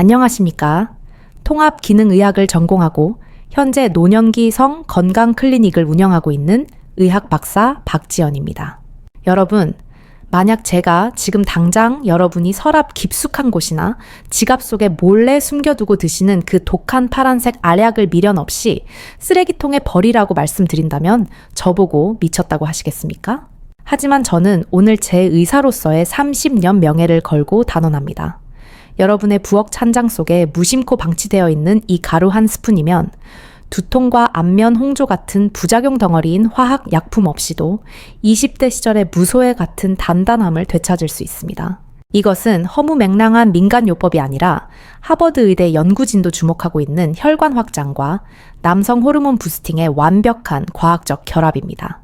안녕하십니까. 통합기능의학을 전공하고 현재 노년기 성 건강 클리닉을 운영하고 있는 의학 박사 박지연입니다. 여러분, 만약 제가 지금 당장 여러분이 서랍 깊숙한 곳이나 지갑 속에 몰래 숨겨두고 드시는 그 독한 파란색 알약을 미련 없이 쓰레기통에 버리라고 말씀드린다면 저보고 미쳤다고 하시겠습니까? 하지만 저는 오늘 제 의사로서의 30년 명예를 걸고 단언합니다. 여러분의 부엌 찬장 속에 무심코 방치되어 있는 이 가루 한 스푼이면 두통과 안면 홍조 같은 부작용 덩어리인 화학 약품 없이도 20대 시절의 무소의 같은 단단함을 되찾을 수 있습니다. 이것은 허무맹랑한 민간요법이 아니라 하버드 의대 연구진도 주목하고 있는 혈관 확장과 남성 호르몬 부스팅의 완벽한 과학적 결합입니다.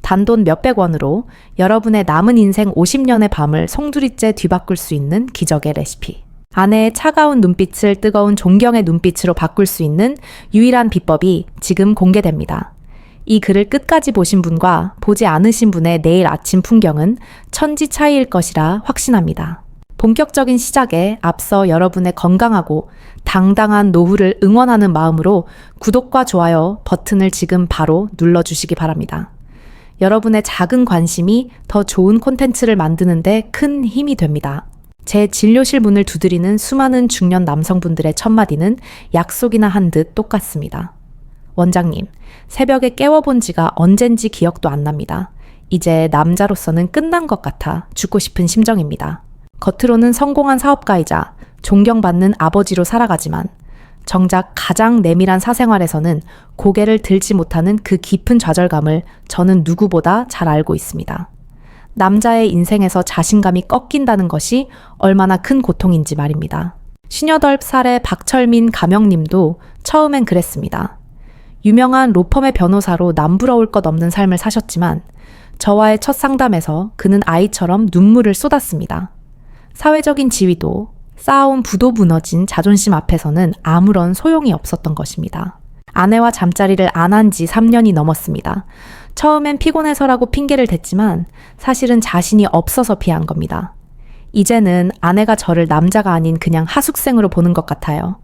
단돈 몇백 원으로 여러분의 남은 인생 50년의 밤을 송두리째 뒤바꿀 수 있는 기적의 레시피. 아내의 차가운 눈빛을 뜨거운 존경의 눈빛으로 바꿀 수 있는 유일한 비법이 지금 공개됩니다. 이 글을 끝까지 보신 분과 보지 않으신 분의 내일 아침 풍경은 천지 차이일 것이라 확신합니다. 본격적인 시작에 앞서 여러분의 건강하고 당당한 노후를 응원하는 마음으로 구독과 좋아요 버튼을 지금 바로 눌러주시기 바랍니다. 여러분의 작은 관심이 더 좋은 콘텐츠를 만드는데 큰 힘이 됩니다. 제 진료실 문을 두드리는 수많은 중년 남성분들의 첫마디는 약속이나 한 듯 똑같습니다. 원장님, 새벽에 깨워본 지가 언젠지 기억도 안 납니다. 이제 남자로서는 끝난 것 같아 죽고 싶은 심정입니다. 겉으로는 성공한 사업가이자 존경받는 아버지로 살아가지만 정작 가장 내밀한 사생활에서는 고개를 들지 못하는 그 깊은 좌절감을 저는 누구보다 잘 알고 있습니다. 남자의 인생에서 자신감이 꺾인다는 것이 얼마나 큰 고통인지 말입니다. 58살의 박철민 가명님도 처음엔 그랬습니다. 유명한 로펌의 변호사로 남부러울 것 없는 삶을 사셨지만 저와의 첫 상담에서 그는 아이처럼 눈물을 쏟았습니다. 사회적인 지위도 쌓아온 부도 무너진 자존심 앞에서는 아무런 소용이 없었던 것입니다. 아내와 잠자리를 안 한 지 3년이 넘었습니다. 처음엔 피곤해서라고 핑계를 댔지만 사실은 자신이 없어서 피한 겁니다. 이제는 아내가 저를 남자가 아닌 그냥 하숙생으로 보는 것 같아요.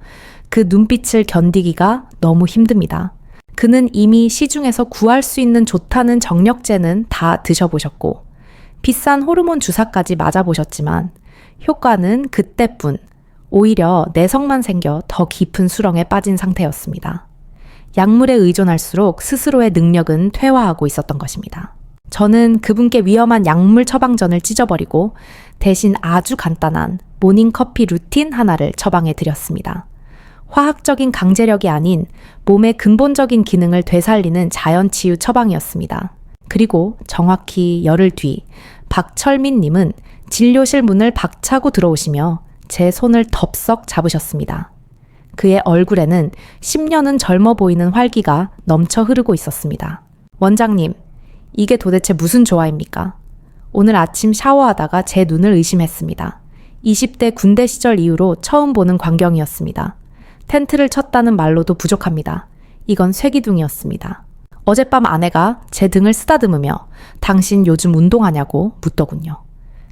그 눈빛을 견디기가 너무 힘듭니다. 그는 이미 시중에서 구할 수 있는 좋다는 정력제는 다 드셔보셨고, 비싼 호르몬 주사까지 맞아보셨지만, 효과는 그때뿐, 오히려 내성만 생겨 더 깊은 수렁에 빠진 상태였습니다. 약물에 의존할수록 스스로의 능력은 퇴화하고 있었던 것입니다. 저는 그분께 위험한 약물 처방전을 찢어버리고 대신 아주 간단한 모닝 커피 루틴 하나를 처방해 드렸습니다. 화학적인 강제력이 아닌 몸의 근본적인 기능을 되살리는 자연 치유 처방이었습니다. 그리고 정확히 열흘 뒤 박철민 님은 진료실 문을 박차고 들어오시며 제 손을 덥석 잡으셨습니다. 그의 얼굴에는 10년은 젊어 보이는 활기가 넘쳐 흐르고 있었습니다. 원장님, 이게 도대체 무슨 조화입니까? 오늘 아침 샤워하다가 제 눈을 의심했습니다. 20대 군대 시절 이후로 처음 보는 광경이었습니다. 텐트를 쳤다는 말로도 부족합니다. 이건 쇠기둥이었습니다. 어젯밤 아내가 제 등을 쓰다듬으며 당신 요즘 운동하냐고 묻더군요.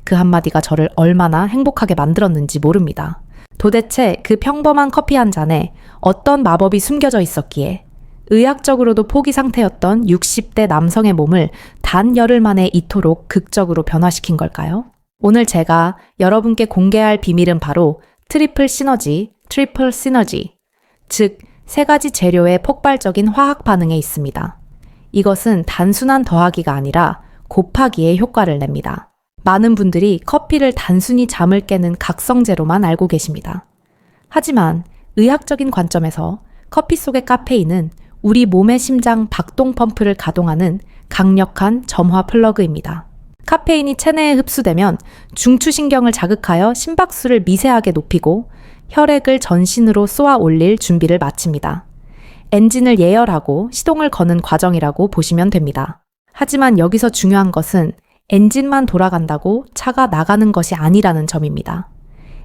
그 한마디가 저를 얼마나 행복하게 만들었는지 모릅니다. 도대체 그 평범한 커피 한 잔에 어떤 마법이 숨겨져 있었기에 의학적으로도 포기 상태였던 60대 남성의 몸을 단 열흘 만에 이토록 극적으로 변화시킨 걸까요? 오늘 제가 여러분께 공개할 비밀은 바로 트리플 시너지, 트리플 시너지, 즉, 세 가지 재료의 폭발적인 화학 반응에 있습니다. 이것은 단순한 더하기가 아니라 곱하기의 효과를 냅니다. 많은 분들이 커피를 단순히 잠을 깨는 각성제로만 알고 계십니다. 하지만 의학적인 관점에서 커피 속의 카페인은 우리 몸의 심장 박동 펌프를 가동하는 강력한 점화 플러그입니다. 카페인이 체내에 흡수되면 중추신경을 자극하여 심박수를 미세하게 높이고 혈액을 전신으로 쏘아 올릴 준비를 마칩니다. 엔진을 예열하고 시동을 거는 과정이라고 보시면 됩니다. 하지만 여기서 중요한 것은 엔진만 돌아간다고 차가 나가는 것이 아니라는 점입니다.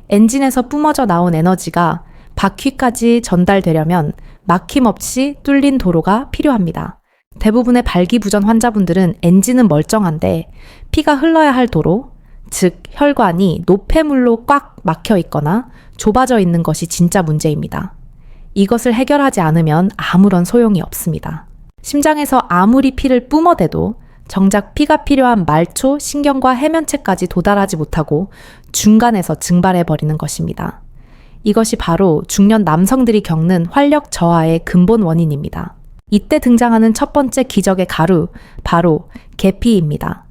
엔진에서 뿜어져 나온 에너지가 바퀴까지 전달되려면 막힘없이 뚫린 도로가 필요합니다. 대부분의 발기부전 환자분들은 엔진은 멀쩡한데 피가 흘러야 할 도로, 즉 혈관이 노폐물로 꽉 막혀 있거나 좁아져 있는 것이 진짜 문제입니다. 이것을 해결하지 않으면 아무런 소용이 없습니다. 심장에서 아무리 피를 뿜어대도 정작 피가 필요한 말초, 신경과 해면체까지 도달하지 못하고 중간에서 증발해 버리는 것입니다. 이것이 바로 중년 남성들이 겪는 활력 저하의 근본 원인입니다. 이때 등장하는 첫 번째 기적의 가루, 바로 계피입니다.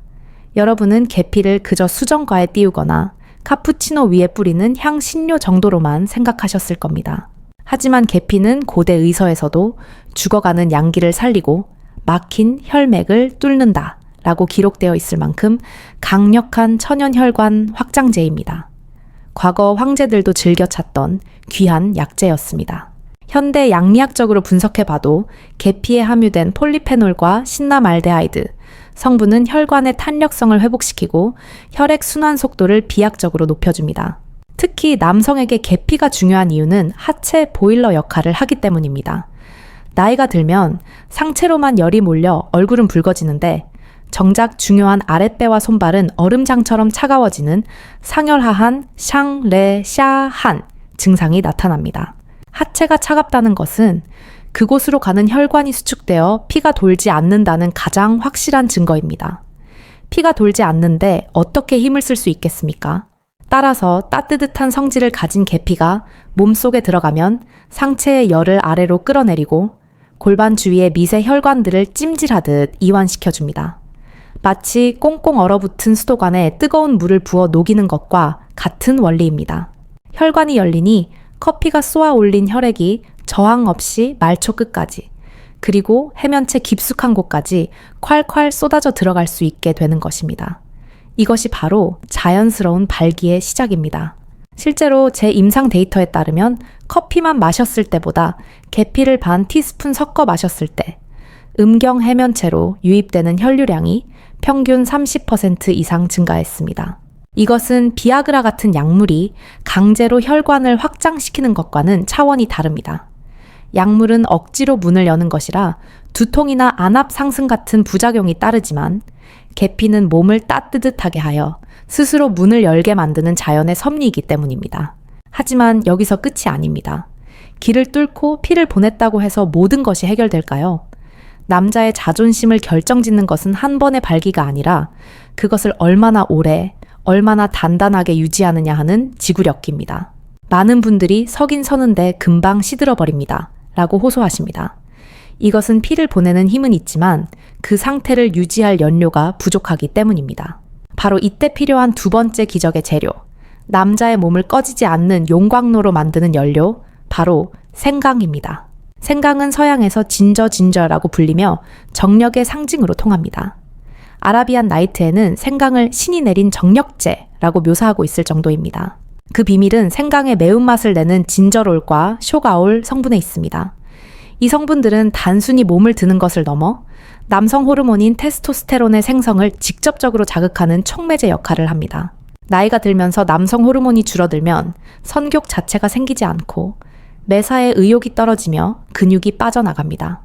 여러분은 계피를 그저 수정과에 띄우거나 카푸치노 위에 뿌리는 향신료 정도로만 생각하셨을 겁니다. 하지만 계피는 고대 의서에서도 죽어가는 양기를 살리고 막힌 혈맥을 뚫는다 라고 기록되어 있을 만큼 강력한 천연혈관 확장제입니다. 과거 황제들도 즐겨 찾던 귀한 약재였습니다. 현대 양리학적으로 분석해봐도 계피에 함유된 폴리페놀과 신라말데하이드, 성분은 혈관의 탄력성을 회복시키고 혈액 순환 속도를 비약적으로 높여줍니다. 특히 남성에게 계피가 중요한 이유는 하체 보일러 역할을 하기 때문입니다. 나이가 들면 상체로만 열이 몰려 얼굴은 붉어지는데 정작 중요한 아랫배와 손발은 얼음장처럼 차가워지는 상열하한 샹레샤한 증상이 나타납니다. 하체가 차갑다는 것은 그곳으로 가는 혈관이 수축되어 피가 돌지 않는다는 가장 확실한 증거입니다. 피가 돌지 않는데 어떻게 힘을 쓸 수 있겠습니까? 따라서 따뜻한 성질을 가진 계피가 몸속에 들어가면 상체의 열을 아래로 끌어내리고 골반 주위의 미세 혈관들을 찜질하듯 이완시켜줍니다. 마치 꽁꽁 얼어붙은 수도관에 뜨거운 물을 부어 녹이는 것과 같은 원리입니다. 혈관이 열리니 커피가 쏘아 올린 혈액이 저항 없이 말초 끝까지 그리고 해면체 깊숙한 곳까지 콸콸 쏟아져 들어갈 수 있게 되는 것입니다. 이것이 바로 자연스러운 발기의 시작입니다. 실제로 제 임상 데이터에 따르면 커피만 마셨을 때보다 계피를 반 티스푼 섞어 마셨을 때 음경 해면체로 유입되는 혈류량이 평균 30% 이상 증가했습니다. 이것은 비아그라 같은 약물이 강제로 혈관을 확장시키는 것과는 차원이 다릅니다. 약물은 억지로 문을 여는 것이라 두통이나 안압 상승 같은 부작용이 따르지만 계피는 몸을 따뜻하게 하여 스스로 문을 열게 만드는 자연의 섭리이기 때문입니다. 하지만 여기서 끝이 아닙니다. 길을 뚫고 피를 보냈다고 해서 모든 것이 해결될까요? 남자의 자존심을 결정짓는 것은 한 번의 발기가 아니라 그것을 얼마나 오래, 얼마나 단단하게 유지하느냐 하는 지구력기입니다. 많은 분들이 서긴 서는데 금방 시들어 버립니다. 라고 호소하십니다. 이것은 피를 보내는 힘은 있지만 그 상태를 유지할 연료가 부족하기 때문입니다. 바로 이때 필요한 두 번째 기적의 재료, 남자의 몸을 꺼지지 않는 용광로로 만드는 연료, 바로 생강입니다. 생강은 서양에서 진저진저라고 불리며 정력의 상징으로 통합니다. 아라비안 나이트에는 생강을 신이 내린 정력제라고 묘사하고 있을 정도입니다. 그 비밀은 생강의 매운맛을 내는 진저롤과 쇼가올 성분에 있습니다. 이 성분들은 단순히 몸을 드는 것을 넘어 남성 호르몬인 테스토스테론의 생성을 직접적으로 자극하는 촉매제 역할을 합니다. 나이가 들면서 남성 호르몬이 줄어들면 선격 자체가 생기지 않고 매사에 의욕이 떨어지며 근육이 빠져나갑니다.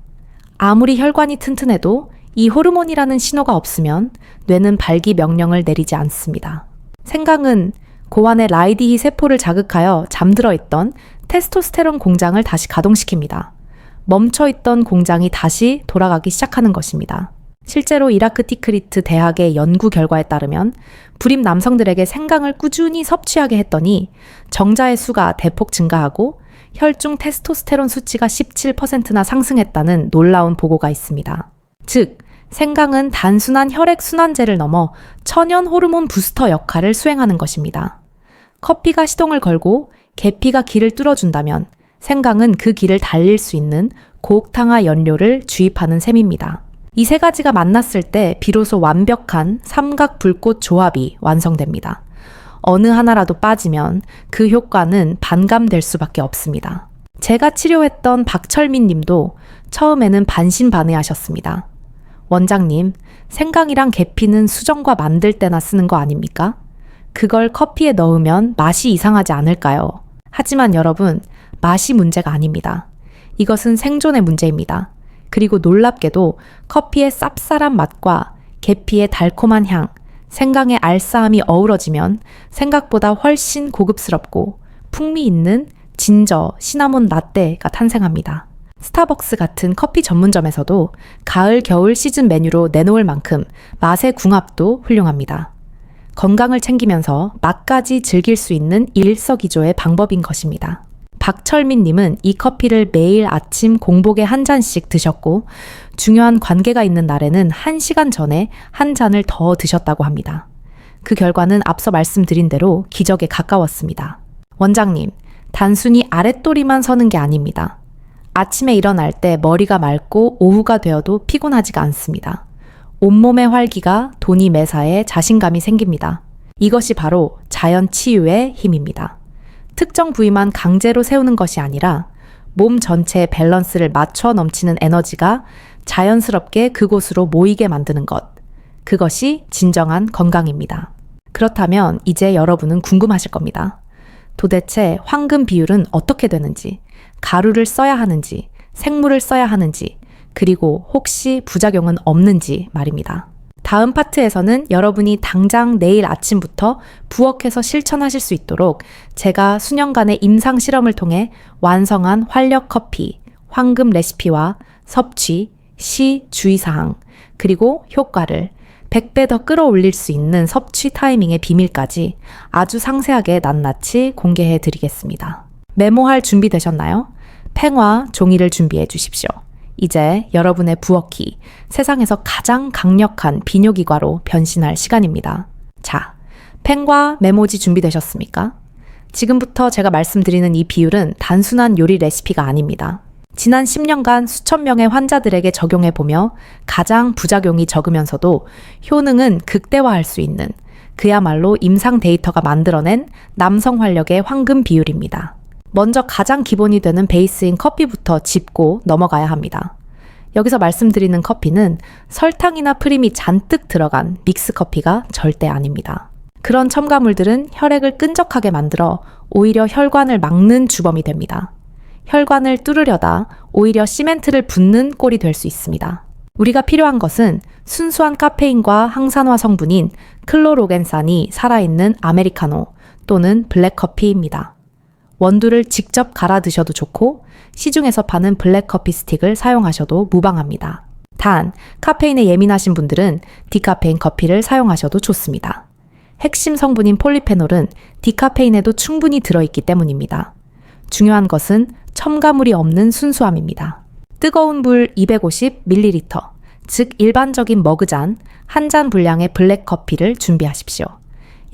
아무리 혈관이 튼튼해도 이 호르몬이라는 신호가 없으면 뇌는 발기 명령을 내리지 않습니다. 생강은 고환의 라이디히 세포를 자극하여 잠들어 있던 테스토스테론 공장을 다시 가동시킵니다. 멈춰 있던 공장이 다시 돌아가기 시작하는 것입니다. 실제로 이라크 티크리트 대학의 연구 결과에 따르면 불임 남성들에게 생강을 꾸준히 섭취하게 했더니 정자의 수가 대폭 증가하고 혈중 테스토스테론 수치가 17%나 상승했다는 놀라운 보고가 있습니다. 즉, 생강은 단순한 혈액 순환제를 넘어 천연 호르몬 부스터 역할을 수행하는 것입니다. 커피가 시동을 걸고 계피가 길을 뚫어준다면 생강은 그 길을 달릴 수 있는 고옥탕화 연료를 주입하는 셈입니다. 이 세 가지가 만났을 때 비로소 완벽한 삼각 불꽃 조합이 완성됩니다. 어느 하나라도 빠지면 그 효과는 반감될 수밖에 없습니다. 제가 치료했던 박철민 님도 처음에는 반신반의하셨습니다. 원장님, 생강이랑 계피는 수정과 만들 때나 쓰는 거 아닙니까? 그걸 커피에 넣으면 맛이 이상하지 않을까요? 하지만 여러분, 맛이 문제가 아닙니다. 이것은 생존의 문제입니다. 그리고 놀랍게도 커피의 쌉쌀한 맛과 계피의 달콤한 향, 생강의 알싸함이 어우러지면 생각보다 훨씬 고급스럽고 풍미 있는 진저 시나몬 라떼가 탄생합니다. 스타벅스 같은 커피 전문점에서도 가을, 겨울 시즌 메뉴로 내놓을 만큼 맛의 궁합도 훌륭합니다. 건강을 챙기면서 맛까지 즐길 수 있는 일석이조의 방법인 것입니다. 박철민님은 이 커피를 매일 아침 공복에 한 잔씩 드셨고, 중요한 관계가 있는 날에는 한 시간 전에 한 잔을 더 드셨다고 합니다. 그 결과는 앞서 말씀드린 대로 기적에 가까웠습니다. 원장님, 단순히 아랫도리만 서는 게 아닙니다. 아침에 일어날 때 머리가 맑고 오후가 되어도 피곤하지가 않습니다. 온몸의 활기가 돈이 매사에 자신감이 생깁니다. 이것이 바로 자연 치유의 힘입니다. 특정 부위만 강제로 세우는 것이 아니라 몸 전체의 밸런스를 맞춰 넘치는 에너지가 자연스럽게 그곳으로 모이게 만드는 것. 그것이 진정한 건강입니다. 그렇다면 이제 여러분은 궁금하실 겁니다. 도대체 황금 비율은 어떻게 되는지, 가루를 써야 하는지, 생물을 써야 하는지, 그리고 혹시 부작용은 없는지 말입니다. 다음 파트에서는 여러분이 당장 내일 아침부터 부엌에서 실천하실 수 있도록 제가 수년간의 임상 실험을 통해 완성한 활력 커피, 황금 레시피와 섭취, 시 주의사항, 그리고 효과를 100배 더 끌어올릴 수 있는 섭취 타이밍의 비밀까지 아주 상세하게 낱낱이 공개해 드리겠습니다. 메모할 준비 되셨나요? 팽과 종이를 준비해 주십시오. 이제 여러분의 부엌이 세상에서 가장 강력한 비뇨기과로 변신할 시간입니다. 자, 펜과 메모지 준비되셨습니까? 지금부터 제가 말씀드리는 이 비율은 단순한 요리 레시피가 아닙니다. 지난 10년간 수천 명의 환자들에게 적용해 보며 가장 부작용이 적으면서도 효능은 극대화할 수 있는 그야말로 임상 데이터가 만들어낸 남성 활력의 황금 비율입니다. 먼저 가장 기본이 되는 베이스인 커피부터 짚고 넘어가야 합니다. 여기서 말씀드리는 커피는 설탕이나 프림이 잔뜩 들어간 믹스 커피가 절대 아닙니다. 그런 첨가물들은 혈액을 끈적하게 만들어 오히려 혈관을 막는 주범이 됩니다. 혈관을 뚫으려다 오히려 시멘트를 붓는 꼴이 될 수 있습니다. 우리가 필요한 것은 순수한 카페인과 항산화 성분인 클로로겐산이 살아있는 아메리카노 또는 블랙커피입니다. 원두를 직접 갈아 드셔도 좋고 시중에서 파는 블랙커피 스틱을 사용하셔도 무방합니다. 단, 카페인에 예민하신 분들은 디카페인 커피를 사용하셔도 좋습니다. 핵심 성분인 폴리페놀은 디카페인에도 충분히 들어있기 때문입니다. 중요한 것은 첨가물이 없는 순수함입니다. 뜨거운 물 250ml, 즉 일반적인 머그잔 한 잔 분량의 블랙커피를 준비하십시오.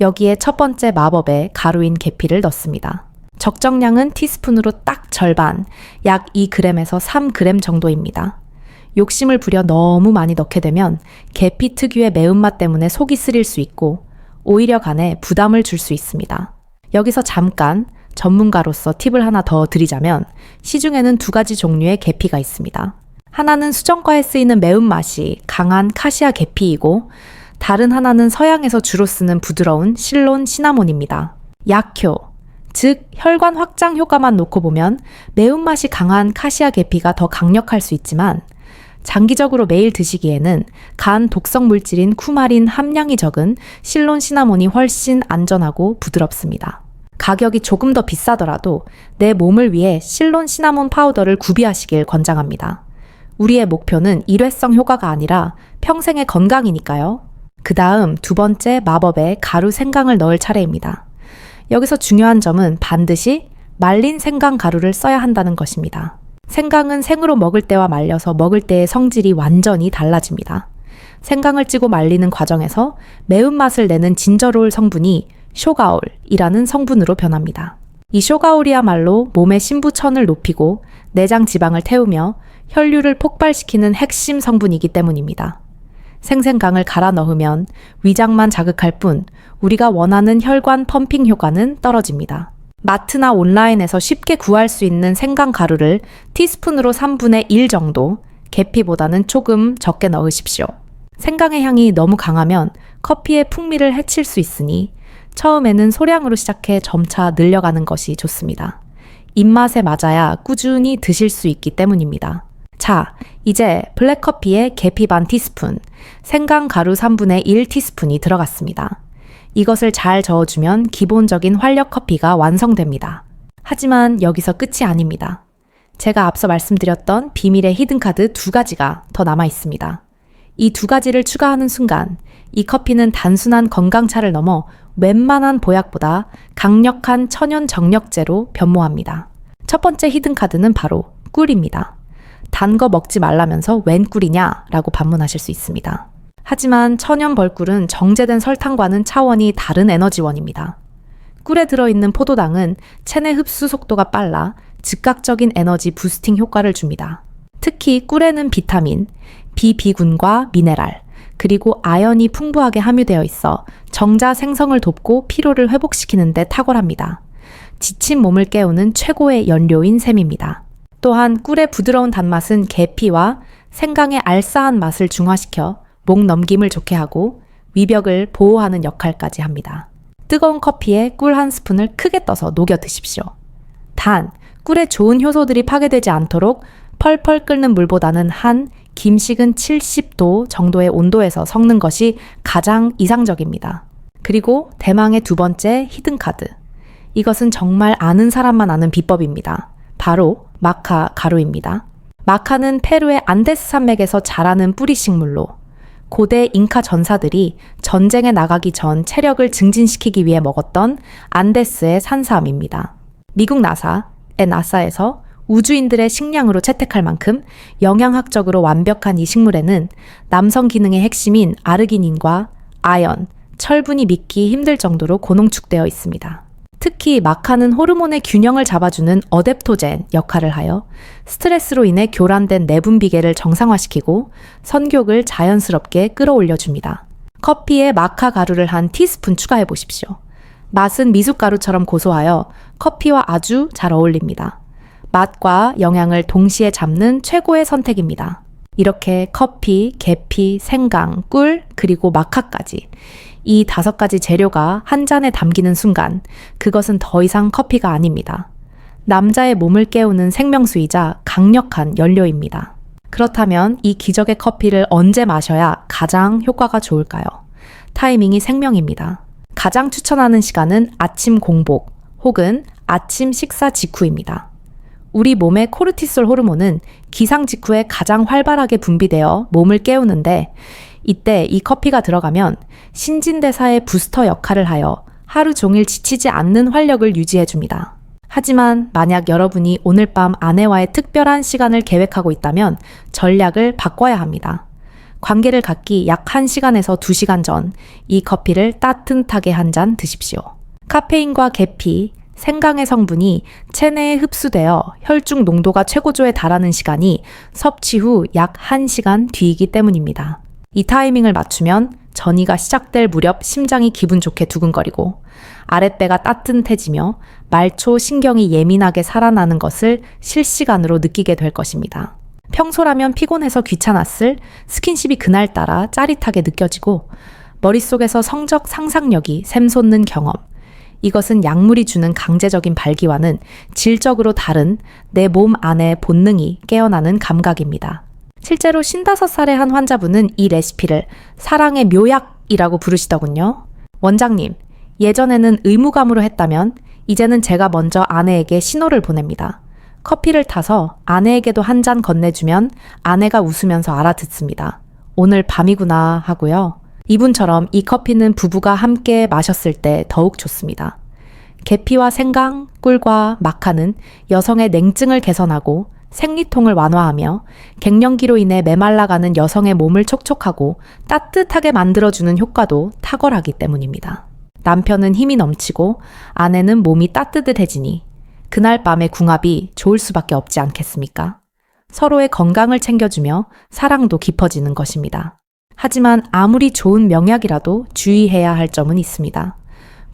여기에 첫 번째 마법의 가루인 계피를 넣습니다. 적정량은 티스푼으로 딱 절반, 약 2g에서 3g 정도입니다. 욕심을 부려 너무 많이 넣게 되면 계피 특유의 매운맛 때문에 속이 쓰릴 수 있고 오히려 간에 부담을 줄 수 있습니다. 여기서 잠깐 전문가로서 팁을 하나 더 드리자면 시중에는 두 가지 종류의 계피가 있습니다. 하나는 수정과에 쓰이는 매운맛이 강한 카시아 계피이고 다른 하나는 서양에서 주로 쓰는 부드러운 실론 시나몬입니다. 약효, 즉 혈관 확장 효과만 놓고 보면 매운맛이 강한 카시아 계피가 더 강력할 수 있지만 장기적으로 매일 드시기에는 간 독성 물질인 쿠마린 함량이 적은 실론 시나몬이 훨씬 안전하고 부드럽습니다. 가격이 조금 더 비싸더라도 내 몸을 위해 실론 시나몬 파우더를 구비하시길 권장합니다. 우리의 목표는 일회성 효과가 아니라 평생의 건강이니까요. 그 다음 두 번째 마법의 가루 생강을 넣을 차례입니다. 여기서 중요한 점은 반드시 말린 생강 가루를 써야 한다는 것입니다. 생강은 생으로 먹을 때와 말려서 먹을 때의 성질이 완전히 달라집니다. 생강을 찌고 말리는 과정에서 매운맛을 내는 진저롤 성분이 쇼가올이라는 성분으로 변합니다. 이 쇼가올이야말로 몸의 신부천을 높이고 내장 지방을 태우며 혈류를 폭발시키는 핵심 성분이기 때문입니다. 생생강을 갈아 넣으면 위장만 자극할 뿐 우리가 원하는 혈관 펌핑 효과는 떨어집니다. 마트나 온라인에서 쉽게 구할 수 있는 생강 가루를 티스푼으로 3분의 1 정도, 계피보다는 조금 적게 넣으십시오. 생강의 향이 너무 강하면 커피의 풍미를 해칠 수 있으니 처음에는 소량으로 시작해 점차 늘려가는 것이 좋습니다. 입맛에 맞아야 꾸준히 드실 수 있기 때문입니다. 자, 이제 블랙커피에 계피 반 티스푼, 생강 가루 3분의 1 티스푼이 들어갔습니다. 이것을 잘 저어주면 기본적인 활력 커피가 완성됩니다. 하지만 여기서 끝이 아닙니다. 제가 앞서 말씀드렸던 비밀의 히든카드 두 가지가 더 남아 있습니다. 이 두 가지를 추가하는 순간 이 커피는 단순한 건강차를 넘어 웬만한 보약보다 강력한 천연 정력제로 변모합니다. 첫 번째 히든카드는 바로 꿀입니다. 단 거 먹지 말라면서 웬 꿀이냐? 라고 반문하실 수 있습니다. 하지만 천연 벌꿀은 정제된 설탕과는 차원이 다른 에너지원입니다. 꿀에 들어있는 포도당은 체내 흡수 속도가 빨라 즉각적인 에너지 부스팅 효과를 줍니다. 특히 꿀에는 비타민, 비비군과 미네랄, 그리고 아연이 풍부하게 함유되어 있어 정자 생성을 돕고 피로를 회복시키는데 탁월합니다. 지친 몸을 깨우는 최고의 연료인 셈입니다. 또한 꿀의 부드러운 단맛은 계피와 생강의 알싸한 맛을 중화시켜 목 넘김을 좋게 하고 위벽을 보호하는 역할까지 합니다. 뜨거운 커피에 꿀 한 스푼을 크게 떠서 녹여 드십시오. 단, 꿀의 좋은 효소들이 파괴되지 않도록 펄펄 끓는 물보다는 한 김식은 70도 정도의 온도에서 섞는 것이 가장 이상적입니다. 그리고 대망의 두 번째 히든카드. 이것은 정말 아는 사람만 아는 비법입니다. 바로 마카 가루입니다. 마카는 페루의 안데스 산맥에서 자라는 뿌리 식물로 고대 잉카 전사들이 전쟁에 나가기 전 체력을 증진시키기 위해 먹었던 안데스의 산삼입니다. 미국 나사, 의 나사에서 우주인들의 식량으로 채택할 만큼 영양학적으로 완벽한 이 식물에는 남성 기능의 핵심인 아르기닌과 아연, 철분이 믿기 힘들 정도로 고농축되어 있습니다. 특히 마카는 호르몬의 균형을 잡아주는 어댑토젠 역할을 하여 스트레스로 인해 교란된 내분비계를 정상화시키고 선교를 자연스럽게 끌어올려줍니다. 커피에 마카 가루를 한 티스푼 추가해 보십시오. 맛은 미숫가루처럼 고소하여 커피와 아주 잘 어울립니다. 맛과 영양을 동시에 잡는 최고의 선택입니다. 이렇게 커피, 계피, 생강, 꿀, 그리고 마카까지 이 다섯 가지 재료가 한 잔에 담기는 순간 그것은 더 이상 커피가 아닙니다. 남자의 몸을 깨우는 생명수이자 강력한 연료입니다. 그렇다면 이 기적의 커피를 언제 마셔야 가장 효과가 좋을까요? 타이밍이 생명입니다. 가장 추천하는 시간은 아침 공복 혹은 아침 식사 직후입니다. 우리 몸의 코르티솔 호르몬은 기상 직후에 가장 활발하게 분비되어 몸을 깨우는데 이때 이 커피가 들어가면 신진대사의 부스터 역할을 하여 하루 종일 지치지 않는 활력을 유지해 줍니다. 하지만 만약 여러분이 오늘 밤 아내와의 특별한 시간을 계획하고 있다면 전략을 바꿔야 합니다. 관계를 갖기 약 1시간에서 2시간 전 이 커피를 따뜻하게 한 잔 드십시오. 카페인과 계피, 생강의 성분이 체내에 흡수되어 혈중 농도가 최고조에 달하는 시간이 섭취 후 약 1시간 뒤이기 때문입니다. 이 타이밍을 맞추면 전이가 시작될 무렵 심장이 기분 좋게 두근거리고 아랫배가 따뜻해지며 말초 신경이 예민하게 살아나는 것을 실시간으로 느끼게 될 것입니다. 평소라면 피곤해서 귀찮았을 스킨십이 그날따라 짜릿하게 느껴지고 머릿속에서 성적 상상력이 샘솟는 경험. 이것은 약물이 주는 강제적인 발기와는 질적으로 다른 내 몸 안의 본능이 깨어나는 감각입니다. 실제로 55살의 한 환자분은 이 레시피를 사랑의 묘약이라고 부르시더군요. 원장님, 예전에는 의무감으로 했다면 이제는 제가 먼저 아내에게 신호를 보냅니다. 커피를 타서 아내에게도 한 잔 건네주면 아내가 웃으면서 알아듣습니다. 오늘 밤이구나 하고요. 이분처럼 이 커피는 부부가 함께 마셨을 때 더욱 좋습니다. 계피와 생강, 꿀과 마카는 여성의 냉증을 개선하고 생리통을 완화하며 갱년기로 인해 메말라가는 여성의 몸을 촉촉하고 따뜻하게 만들어주는 효과도 탁월하기 때문입니다. 남편은 힘이 넘치고 아내는 몸이 따뜻해지니 그날 밤의 궁합이 좋을 수밖에 없지 않겠습니까? 서로의 건강을 챙겨주며 사랑도 깊어지는 것입니다. 하지만 아무리 좋은 명약이라도 주의해야 할 점은 있습니다.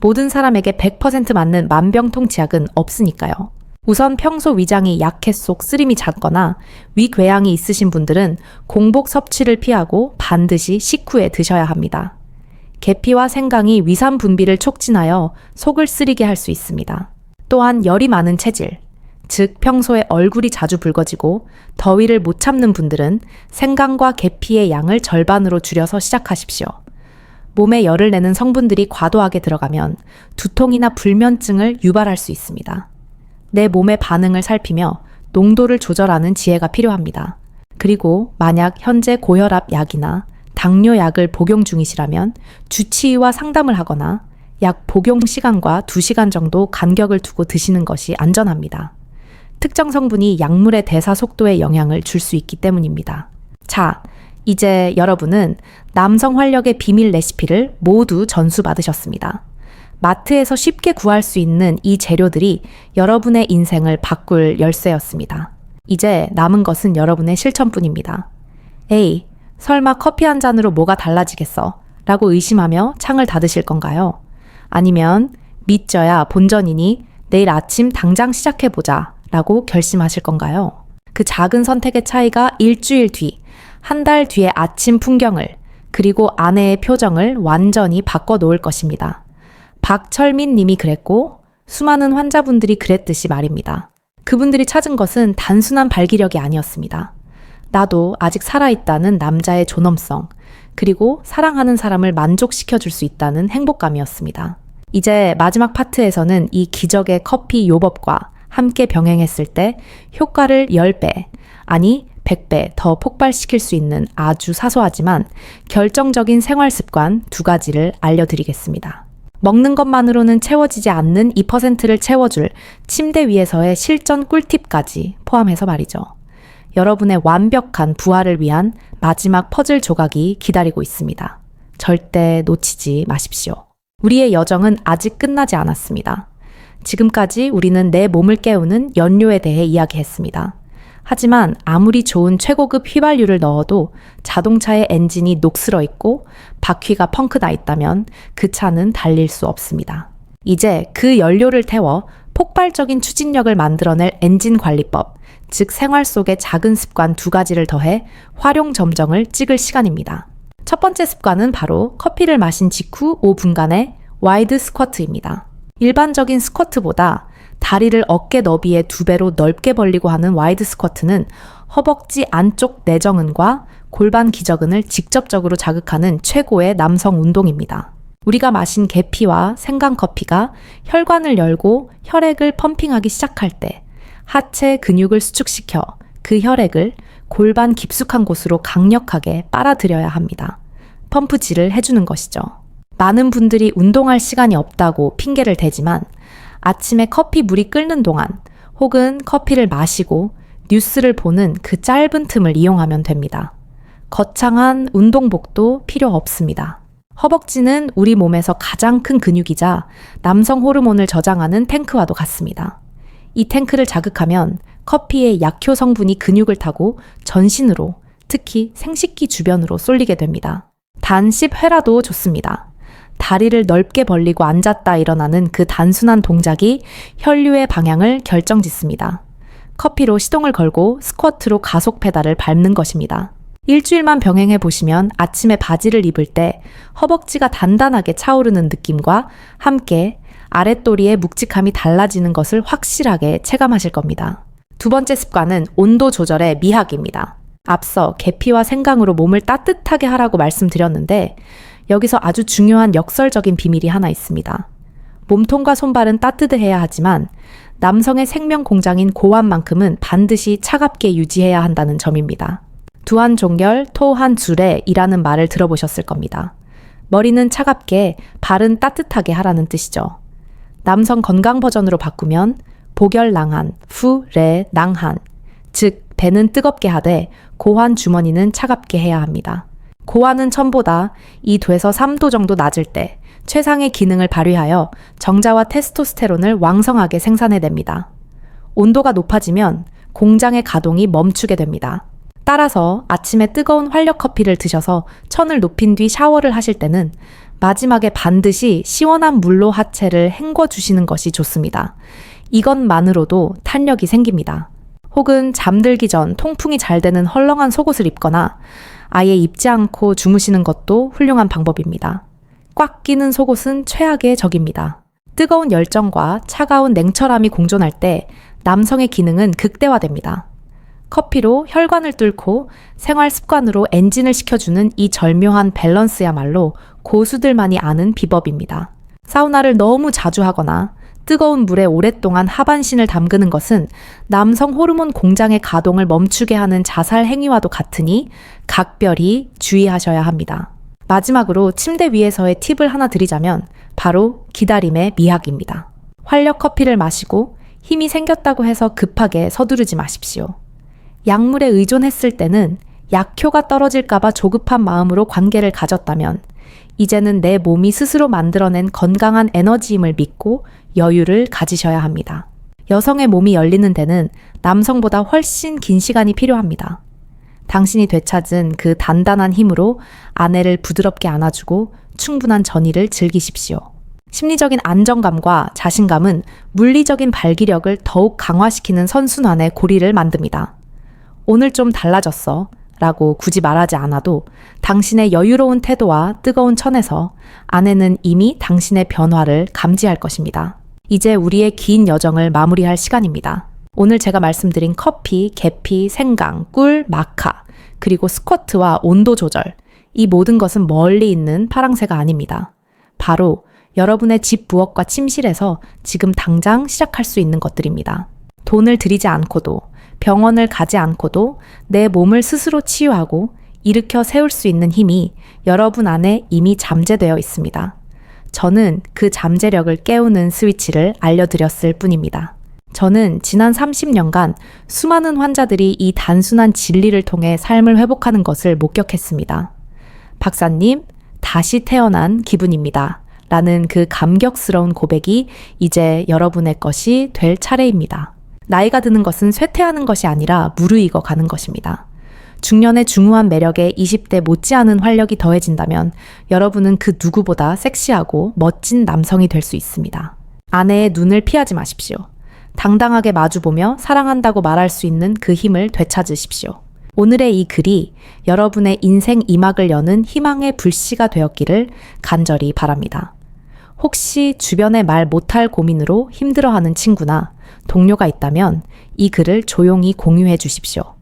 모든 사람에게 100% 맞는 만병통치약은 없으니까요. 우선 평소 위장이 약해 속 쓰림이 잦거나 위궤양이 있으신 분들은 공복 섭취를 피하고 반드시 식후에 드셔야 합니다. 계피와 생강이 위산 분비를 촉진하여 속을 쓰리게 할 수 있습니다. 또한 열이 많은 체질, 즉 평소에 얼굴이 자주 붉어지고 더위를 못 참는 분들은 생강과 계피의 양을 절반으로 줄여서 시작하십시오. 몸에 열을 내는 성분들이 과도하게 들어가면 두통이나 불면증을 유발할 수 있습니다. 내 몸의 반응을 살피며 농도를 조절하는 지혜가 필요합니다. 그리고 만약 현재 고혈압 약이나 당뇨 약을 복용 중이시라면 주치의와 상담을 하거나 약 복용 시간과 2시간 정도 간격을 두고 드시는 것이 안전합니다. 특정 성분이 약물의 대사 속도에 영향을 줄 수 있기 때문입니다. 자, 이제 여러분은 남성 활력의 비밀 레시피를 모두 전수받으셨습니다. 마트에서 쉽게 구할 수 있는 이 재료들이 여러분의 인생을 바꿀 열쇠였습니다. 이제 남은 것은 여러분의 실천뿐입니다. 에이, 설마 커피 한 잔으로 뭐가 달라지겠어? 라고 의심하며 창을 닫으실 건가요? 아니면 믿져야 본전이니 내일 아침 당장 시작해보자 라고 결심하실 건가요? 그 작은 선택의 차이가 일주일 뒤, 한 달 뒤의 아침 풍경을, 그리고 아내의 표정을 완전히 바꿔 놓을 것입니다. 박철민 님이 그랬고, 수많은 환자분들이 그랬듯이 말입니다. 그분들이 찾은 것은 단순한 발기력이 아니었습니다. 나도 아직 살아있다는 남자의 존엄성, 그리고 사랑하는 사람을 만족시켜 줄 수 있다는 행복감이었습니다. 이제 마지막 파트에서는 이 기적의 커피 요법과 함께 병행했을 때 효과를 10배, 아니 100배 더 폭발시킬 수 있는 아주 사소하지만 결정적인 생활 습관 두 가지를 알려드리겠습니다. 먹는 것만으로는 채워지지 않는 2%를 채워줄 침대 위에서의 실전 꿀팁까지 포함해서 말이죠. 여러분의 완벽한 부활을 위한 마지막 퍼즐 조각이 기다리고 있습니다. 절대 놓치지 마십시오. 우리의 여정은 아직 끝나지 않았습니다. 지금까지 우리는 내 몸을 깨우는 연료에 대해 이야기했습니다. 하지만 아무리 좋은 최고급 휘발유를 넣어도 자동차의 엔진이 녹슬어 있고 바퀴가 펑크나 있다면 그 차는 달릴 수 없습니다. 이제 그 연료를 태워 폭발적인 추진력을 만들어낼 엔진 관리법, 즉 생활 속의 작은 습관 두 가지를 더해 활용 점정을 찍을 시간입니다. 첫 번째 습관은 바로 커피를 마신 직후 5분간의 와이드 스쿼트입니다. 일반적인 스쿼트보다 다리를 어깨 너비의 두 배로 넓게 벌리고 하는 와이드 스쿼트는 허벅지 안쪽 내정근과 골반 기저근을 직접적으로 자극하는 최고의 남성 운동입니다. 우리가 마신 계피와 생강커피가 혈관을 열고 혈액을 펌핑하기 시작할 때 하체 근육을 수축시켜 그 혈액을 골반 깊숙한 곳으로 강력하게 빨아들여야 합니다. 펌프질을 해주는 것이죠. 많은 분들이 운동할 시간이 없다고 핑계를 대지만 아침에 커피 물이 끓는 동안 혹은 커피를 마시고 뉴스를 보는 그 짧은 틈을 이용하면 됩니다. 거창한 운동복도 필요 없습니다. 허벅지는 우리 몸에서 가장 큰 근육이자 남성 호르몬을 저장하는 탱크와도 같습니다. 이 탱크를 자극하면 커피의 약효 성분이 근육을 타고 전신으로 특히 생식기 주변으로 쏠리게 됩니다. 단 10회라도 좋습니다. 다리를 넓게 벌리고 앉았다 일어나는 그 단순한 동작이 혈류의 방향을 결정 짓습니다. 커피로 시동을 걸고 스쿼트로 가속 페달을 밟는 것입니다. 일주일만 병행해 보시면 아침에 바지를 입을 때 허벅지가 단단하게 차오르는 느낌과 함께 아랫도리의 묵직함이 달라지는 것을 확실하게 체감하실 겁니다. 두 번째 습관은 온도 조절의 미학입니다. 앞서 계피와 생강으로 몸을 따뜻하게 하라고 말씀드렸는데 여기서 아주 중요한 역설적인 비밀이 하나 있습니다. 몸통과 손발은 따뜻해야 하지만 남성의 생명 공장인 고환만큼은 반드시 차갑게 유지해야 한다는 점입니다. 두한 종결, 토한 줄에 이라는 말을 들어보셨을 겁니다. 머리는 차갑게, 발은 따뜻하게 하라는 뜻이죠. 남성 건강 버전으로 바꾸면 보결낭한, 후레 낭한, 즉 배는 뜨겁게 하되 고환 주머니는 차갑게 해야 합니다. 고환은 천보다 2도에서 3도 정도 낮을 때 최상의 기능을 발휘하여 정자와 테스토스테론을 왕성하게 생산해냅니다. 온도가 높아지면 공장의 가동이 멈추게 됩니다. 따라서 아침에 뜨거운 활력 커피를 드셔서 천을 높인 뒤 샤워를 하실 때는 마지막에 반드시 시원한 물로 하체를 헹궈 주시는 것이 좋습니다. 이것만으로도 탄력이 생깁니다. 혹은 잠들기 전 통풍이 잘 되는 헐렁한 속옷을 입거나 아예 입지 않고 주무시는 것도 훌륭한 방법입니다. 꽉 끼는 속옷은 최악의 적입니다. 뜨거운 열정과 차가운 냉철함이 공존할 때 남성의 기능은 극대화됩니다. 커피로 혈관을 뚫고 생활 습관으로 엔진을 시켜주는 이 절묘한 밸런스야말로 고수들만이 아는 비법입니다. 사우나를 너무 자주 하거나 뜨거운 물에 오랫동안 하반신을 담그는 것은 남성 호르몬 공장의 가동을 멈추게 하는 자살 행위와도 같으니 각별히 주의하셔야 합니다. 마지막으로 침대 위에서의 팁을 하나 드리자면 바로 기다림의 미학입니다. 활력 커피를 마시고 힘이 생겼다고 해서 급하게 서두르지 마십시오. 약물에 의존했을 때는 약효가 떨어질까봐 조급한 마음으로 관계를 가졌다면 이제는 내 몸이 스스로 만들어낸 건강한 에너지임을 믿고 여유를 가지셔야 합니다. 여성의 몸이 열리는 데는 남성보다 훨씬 긴 시간이 필요합니다. 당신이 되찾은 그 단단한 힘으로 아내를 부드럽게 안아주고 충분한 전의를 즐기십시오. 심리적인 안정감과 자신감은 물리적인 발기력을 더욱 강화시키는 선순환의 고리를 만듭니다. 오늘 좀 달라졌어. 라고 굳이 말하지 않아도 당신의 여유로운 태도와 뜨거운 천에서 아내는 이미 당신의 변화를 감지할 것입니다. 이제 우리의 긴 여정을 마무리할 시간입니다. 오늘 제가 말씀드린 커피, 계피, 생강, 꿀, 마카, 그리고 스쿼트와 온도 조절. 이 모든 것은 멀리 있는 파랑새가 아닙니다. 바로 여러분의 집 부엌과 침실에서 지금 당장 시작할 수 있는 것들입니다. 돈을 들이지 않고도 병원을 가지 않고도 내 몸을 스스로 치유하고 일으켜 세울 수 있는 힘이 여러분 안에 이미 잠재되어 있습니다. 저는 그 잠재력을 깨우는 스위치를 알려드렸을 뿐입니다. 저는 지난 30년간 수많은 환자들이 이 단순한 진리를 통해 삶을 회복하는 것을 목격했습니다. 박사님, 다시 태어난 기분입니다. 라는 그 감격스러운 고백이 이제 여러분의 것이 될 차례입니다. 나이가 드는 것은 쇠퇴하는 것이 아니라 무르익어 가는 것입니다. 중년의 중후한 매력에 20대 못지않은 활력이 더해진다면 여러분은 그 누구보다 섹시하고 멋진 남성이 될 수 있습니다. 아내의 눈을 피하지 마십시오. 당당하게 마주보며 사랑한다고 말할 수 있는 그 힘을 되찾으십시오. 오늘의 이 글이 여러분의 인생 이막을 여는 희망의 불씨가 되었기를 간절히 바랍니다. 혹시 주변에 말 못할 고민으로 힘들어하는 친구나 동료가 있다면 이 글을 조용히 공유해 주십시오.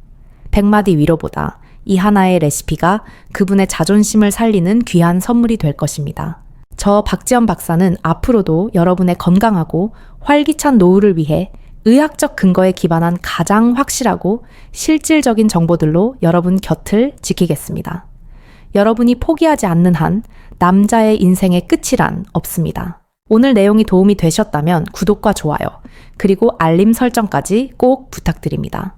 백마디 위로보다 이 하나의 레시피가 그분의 자존심을 살리는 귀한 선물이 될 것입니다. 저 박지연 박사는 앞으로도 여러분의 건강하고 활기찬 노후를 위해 의학적 근거에 기반한 가장 확실하고 실질적인 정보들로 여러분 곁을 지키겠습니다. 여러분이 포기하지 않는 한 남자의 인생의 끝이란 없습니다. 오늘 내용이 도움이 되셨다면 구독과 좋아요, 그리고 알림 설정까지 꼭 부탁드립니다.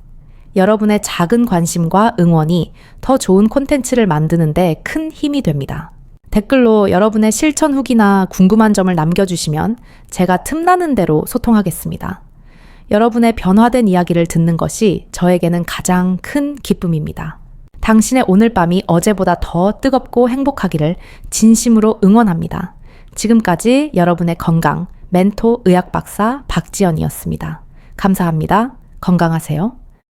여러분의 작은 관심과 응원이 더 좋은 콘텐츠를 만드는데 큰 힘이 됩니다. 댓글로 여러분의 실천 후기나 궁금한 점을 남겨주시면 제가 틈나는 대로 소통하겠습니다. 여러분의 변화된 이야기를 듣는 것이 저에게는 가장 큰 기쁨입니다. 당신의 오늘 밤이 어제보다 더 뜨겁고 행복하기를 진심으로 응원합니다. 지금까지 여러분의 건강, 멘토 의학 박사 박지연이었습니다. 감사합니다. 건강하세요.